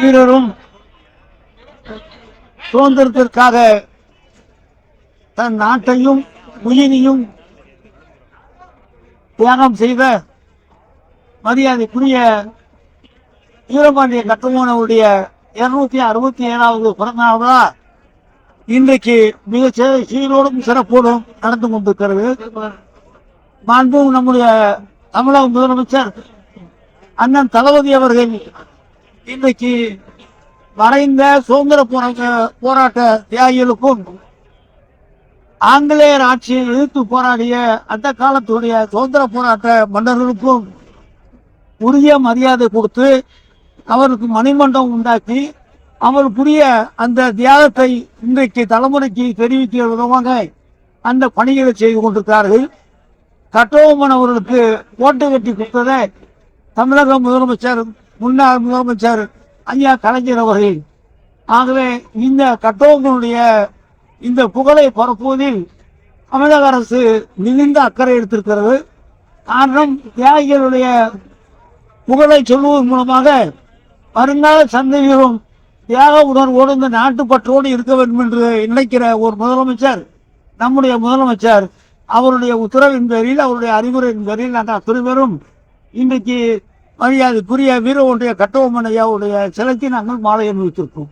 வீரரும் சுதந்திரத்திற்காக தன் நாட்டையும் உயிரையும் தியாகம் செய்த மரியாதைக்குரிய வீரபாண்டிய கட்டமோனவுடைய இருநூத்தி அறுபத்தி ஏழாவது பிறந்த நாள் இன்றைக்கு மிக சீரோடும் சிறப்போடும் நடந்து கொண்டிருக்கிறது. மாண்பும் நம்முடைய தமிழக முதலமைச்சர் அண்ணன் தளபதி அவர்கள் இன்னைக்கு மறைந்த சுதந்திர போராட்ட போராட்ட தியாகிகளுக்கும் ஆங்கிலேயர் ஆட்சியை எதிர்த்து போராடிய அந்த காலத்துடைய சுதந்திர போராட்ட மன்னர்களுக்கும் உரிய மரியாதை கொடுத்து அவருக்கு மணிமண்டபம் உண்டாக்கி அவருக்குரிய அந்த தியாகத்தை இன்றைக்கு தலைமுறைக்கு தெரிவிக்கிற விதமாக அந்த பணிகளை செய்து கொண்டிருக்கிறார்கள். கட்டோமன் அவர்களுக்கு ஓட்டு கட்டி கொடுத்ததை தமிழக முதலமைச்சர் முன்னாள் முதலமைச்சர் ஐயா கலைஞர் அவர்கள். ஆகவே இந்த கட்டோங்களுடைய இந்த புகழை பரப்புவதில் தமிழக அரசு மிகுந்த அக்கறை எடுத்திருக்கிறது. காரணம் தியாகிகளுடைய புகழை சொல்வதன் மூலமாக வருங்கால சந்ததிகளும் தியாக உணர்வோடு இந்த நாட்டுப்பற்றோடு இருக்க வேண்டும் என்று நினைக்கிற ஒரு முதலமைச்சர் நம்முடைய முதலமைச்சர் அவருடைய உத்தரவின் பேரில் அவருடைய அறிவுரையின் பேரில் நாங்கள் அத்தனை பேரும் இன்றைக்கு மரியாதைக்குரிய வீர ஒன்றிய கட்டபொம்மன் சிலைக்கு நாங்கள் மாலை அணிவித்திருக்கோம்